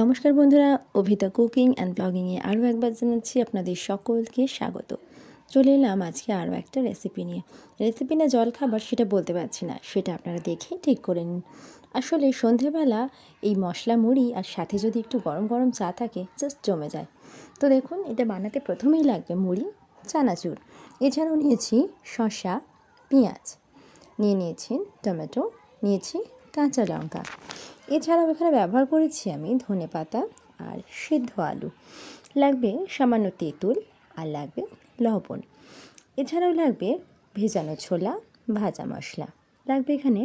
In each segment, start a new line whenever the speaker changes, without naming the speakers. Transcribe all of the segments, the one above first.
নমস্কার বন্ধুরা, অভিতা cooking and ব্লগিংয়ে আরও একবার জানাচ্ছি আপনাদের সকলকে স্বাগত। চলে এলাম আজকে আরও একটা রেসিপি নিয়ে। রেসিপি না জল খাবার সেটা বলতে পারছি না, সেটা আপনারা দেখে ঠিক করে নিন। আসলে সন্ধেবেলা এই মশলা মুড়ি আর সাথে যদি একটু গরম গরম চা থাকে জাস্ট জমে যায়। তো দেখুন, এটা বানাতে প্রথমেই লাগবে মুড়ি, চানাচুর। এছাড়াও নিয়েছি শসা, পেঁয়াজ। নিয়ে নিয়েছি টমেটো, নিয়েছি কাঁচা লঙ্কা। এছাড়াও এখানে ব্যবহার করেছি আমি ধনে পাতা আর সিদ্ধ আলু। লাগবে সামান্য তেঁতুল আর লাগবে লবণ। এছাড়াও লাগবে ভেজানো ছোলা, ভাজা মশলা। লাগবে এখানে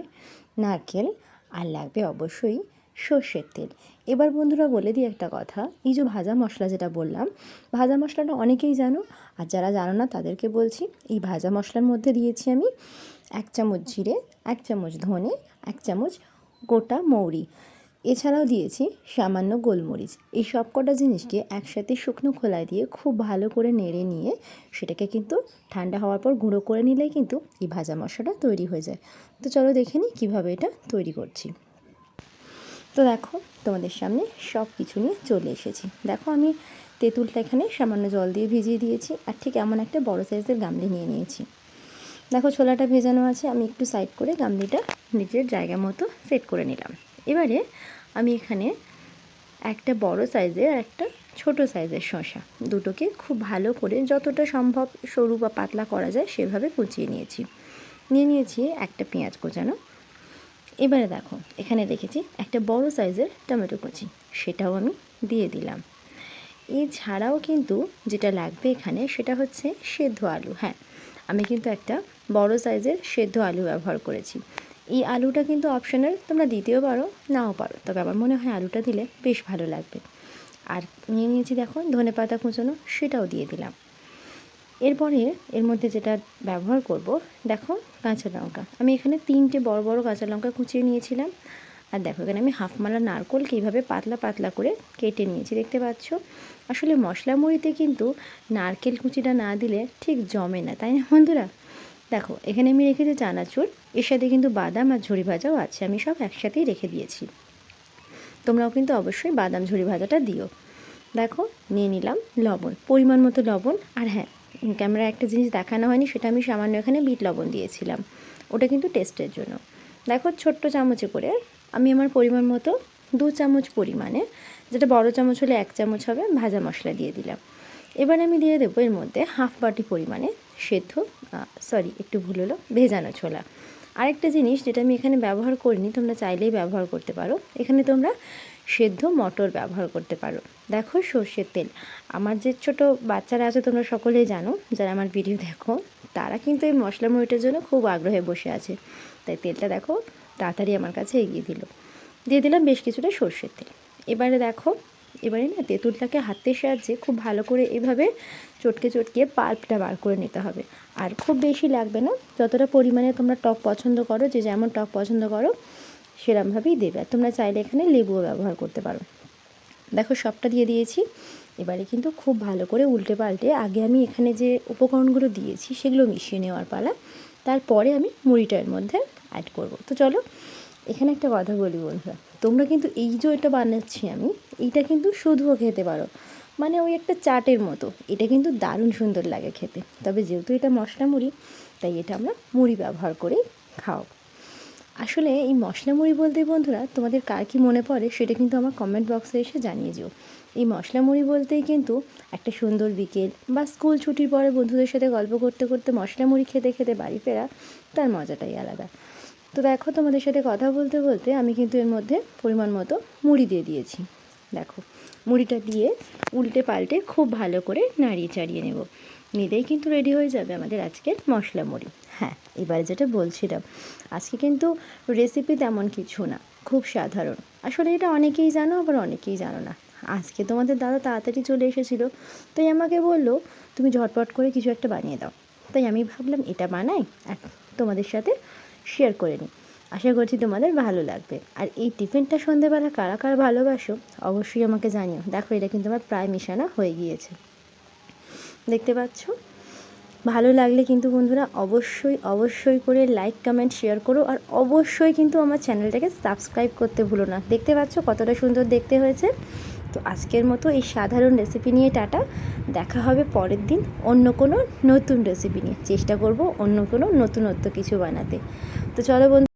নারকেল আর লাগবে অবশ্যই সর্ষের তেল। এবার বন্ধুরা বলে দিই একটা কথা, এই যে ভাজা মশলা যেটা বললাম, ভাজা মশলাটা অনেকেই জানো আর যারা জানো না তাদেরকে বলছি, এই ভাজা মশলার মধ্যে দিয়েছি আমি এক চামচ জিরে, এক চামচ ধনে, এক চামচ গোটা মৌরি। এছাড়াও দিয়েছি সামান্য গোলমরিচ। এই সব কটা জিনিসকে একসাথে শুকনো খোলায় দিয়ে খুব ভালো করে নেড়ে নিয়ে সেটাকে কিন্তু ঠান্ডা হওয়ার পর গুঁড়ো করে নিলেই কিন্তু এই ভাজা মশলাটা তৈরি হয়ে যায়। তো চলো দেখে নিই কীভাবে এটা তৈরি করছি। তো দেখো, তোমাদের সামনে সব কিছু নিয়ে চলে এসেছি। দেখো আমি তেঁতুলটা এখানে সামান্য জল দিয়ে ভিজিয়ে দিয়েছি আর ঠিক এমন একটা বড় সাইজের গামলি নিয়ে নিয়েছি। দেখো ছোলাটা ভেজানো আছে, আমি একটু সাইড করে গামলিটা নিজের জায়গা মতো সেট করে নিলাম। এবারে আমি এখানে একটা বড় সাইজের একটা ছোট সাইজের শশা দুটোকে খুব ভালো করে যতটা সম্ভব সরু বা পাতলা করা যায় সেভাবে কুচিয়ে নিয়েছি। নিয়ে নিয়েছি একটা পেঁয়াজ কোচানো। এবারে দেখো, এখানে দেখেছি একটা বড় সাইজের টমেটো কুচি, সেটাও আমি দিয়ে দিলাম। এছাড়াও কিন্তু যেটা লাগবে এখানে সেটা হচ্ছে সেদ্ধ আলু হ্যাঁ আমি কিন্তু একটা বড় সাইজের সেদ্ধ আলু ব্যবহার করেছি। এই আলুটা কিন্তু অপশনাল তোমরা দিতেও পারো, নাও পারো। তবে আমার মনে হয় আলুটা দিলে বেশ ভালো লাগবে। আর নিয়ে নিয়েছি দেখো, ধনে পাতা কুচোনো সেটাও দিয়ে দিলাম। এরপরে এর মধ্যে যেটা ব্যবহার করব, দেখো কাঁচা লঙ্কা। আমি এখানে তিনটে বড় বড় কাঁচা লঙ্কা কুচিয়ে নিয়েছিলাম। আর দেখো, এখানে আমি হাফ মালা নারকোলকে এইভাবে পাতলা পাতলা করে কেটে নিয়েছি দেখতে পাচ্ছ? আসলে মশলা মুড়িতে কিন্তু নারকেল কুচিটা না দিলে ঠিক জমে না, তাই না বন্ধুরা? দেখো, এখানে আমি রেখেছি চানাচুর, এর সাথে কিন্তু বাদাম আর ঝুড়ি ভাজাও আছে, আমি সব একসাথেই রেখে দিয়েছি। তোমরাও কিন্তু অবশ্যই বাদাম ঝুড়ি ভাজাটা দিও। দেখো, নিয়ে নিলাম লবণ, পরিমাণ মতো লবণ, আর হ্যাঁ ক্যামেরা একটা জিনিস দেখানো হয়নি, সেটা আমি সামান্য এখানে বিট লবণ দিয়েছিলাম, ওটা কিন্তু টেস্টের জন্য। দেখো, ছোট্ট চামচে করে আমি আমার পরিমাণ মতো দু চামচ পরিমাণে, যেটা বড় চামচ হলে এক চামচ হবে, ভাজা মশলা দিয়ে দিলাম। এবার আমি দিয়ে দেবো এর মধ্যে হাফ বাটি পরিমাণে সেদ্ধ সরি একটু ভুল হলো, ভেজানো ছোলা। আরেকটা জিনিস যেটা আমি এখানে ব্যবহার করিনি, তোমরা চাইলেই ব্যবহার করতে পারো। এখানে তোমরা সেদ্ধ মটর ব্যবহার করতে পারো। দেখো সর্ষের তেল। আমার যে ছোট বাচ্চারা আছে, তোমরা সকলেই জানো, যারা আমার ভিডিও দেখো, তারা কিন্তু এই মশলা মুড়িটার জন্য খুব আগ্রহে বসে আছে। তাই তেলটা দেখো তাড়াতাড়ি আমার কাছে এগিয়ে দিল। দিয়ে দিলাম বেশ কিছুটা সর্ষের তেল। এবারে দেখো, এবারে না তেঁতুলটাকে হাতের সাহায্যে খুব ভালো করে এভাবে চটকে চটকে পাল্পটা বার করে নিতে হবে। আর খুব বেশি লাগবে না, যতটা পরিমাণে তোমরা টক পছন্দ করো, যে যেমন টক পছন্দ করো, সেরমভাবেই দেবে। আর তোমরা চাইলে এখানে লেবুও ব্যবহার করতে পারো। দেখো, সবটা দিয়ে দিয়েছি। এবারে কিন্তু খুব ভালো করে উল্টে পাল্টে আগে আমি এখানে যে উপকরণগুলো দিয়েছি, সেগুলো মিশিয়ে নেওয়ার পালা তারপরে আমি মুড়িটার মধ্যে অ্যাড করব। তো চলো, এখানে একটা কথা বলি বন্ধুরা। তোমরা কিন্তু এই যে এটা বানাচ্ছি আমি, এইটা কিন্তু শুধুও খেতে পারো। মানে ওই একটা চাটের মতো। এটা কিন্তু দারুণ সুন্দর লাগে খেতে। তবে যেহেতু এটা মশলা মুড়ি তাই এটা আমরা মুড়ি ব্যবহার করেই খাও আসলে এই মশলা মুড়ি বলতে বন্ধুরা, তোমাদের কার কী মনে পড়ে সেটা কিন্তু আমার কমেন্ট বক্সে এসে জানিয়ে যেও এই মশলা মুড়ি বলতেই কিন্তু একটা সুন্দর বিকেল বা স্কুল ছুটির পরে বন্ধুদের সাথে গল্প করতে করতে মশলা মুড়ি খেতে খেতে বাড়ি ফেরা, তার মজাটাই আলাদা। তো দেখো তোমাদের সাথে কথা বলতে বলতে আমি কিন্তু এর মধ্যে পরিমাণ মতো মুড়ি দিয়ে দিয়েছি। দেখো, মুড়িটা দিয়ে উল্টে পাল্টে খুব ভালো করে নাড়িয়ে চাড়িয়ে নেব। নিলেই কিন্তু রেডি হয়ে যাবে আমাদের আজকের মশলা মুড়ি। হ্যাঁ এবারে যেটা বলছিলাম, আজকে কিন্তু রেসিপি তেমন কিছু না, খুব সাধারণ। আসলে এটা অনেকেই জানো, আবার অনেকেই জানো না। আজকে তোমাদের দাদা তাড়াতাড়ি চলে এসেছিল, তাই আমাকে বলল, তুমি ঝটপট করে কিছু একটা বানিয়ে দাও। তাই আমি ভাবলাম, এটা বানাই আর তোমাদের সাথে শেয়ার করে নিই। আশা করছি তোমাদের ভালো লাগবে। আর এই টিফিনটা সন্ধেবেলা কারা কারা ভালোবাসো, অবশ্যই আমাকে জানিও। দেখো, এটা কিন্তু আমার প্রায় মিশানো হয়ে গিয়েছে। দেখতে পাচ্ছ? ভালো লাগলে কিন্তু বন্ধুরা অবশ্যই অবশ্যই করে লাইক কমেন্ট শেয়ার করো আর অবশ্যই কিন্তু আমার চ্যানেলটাকে সাবস্ক্রাইব করতে ভুলো না। দেখতে পাচ্ছ কতটা সুন্দর দেখতে হয়েছে? তো আজকের মতো এই সাধারণ রেসিপি নিয়ে টাটা। দেখা হবে পরের দিন অন্য কোনো নতুন রেসিপি নিয়ে। চেষ্টা করব অন্য কোনো নতুনত্ব কিছু বানাতে। তো চলো বন্ধু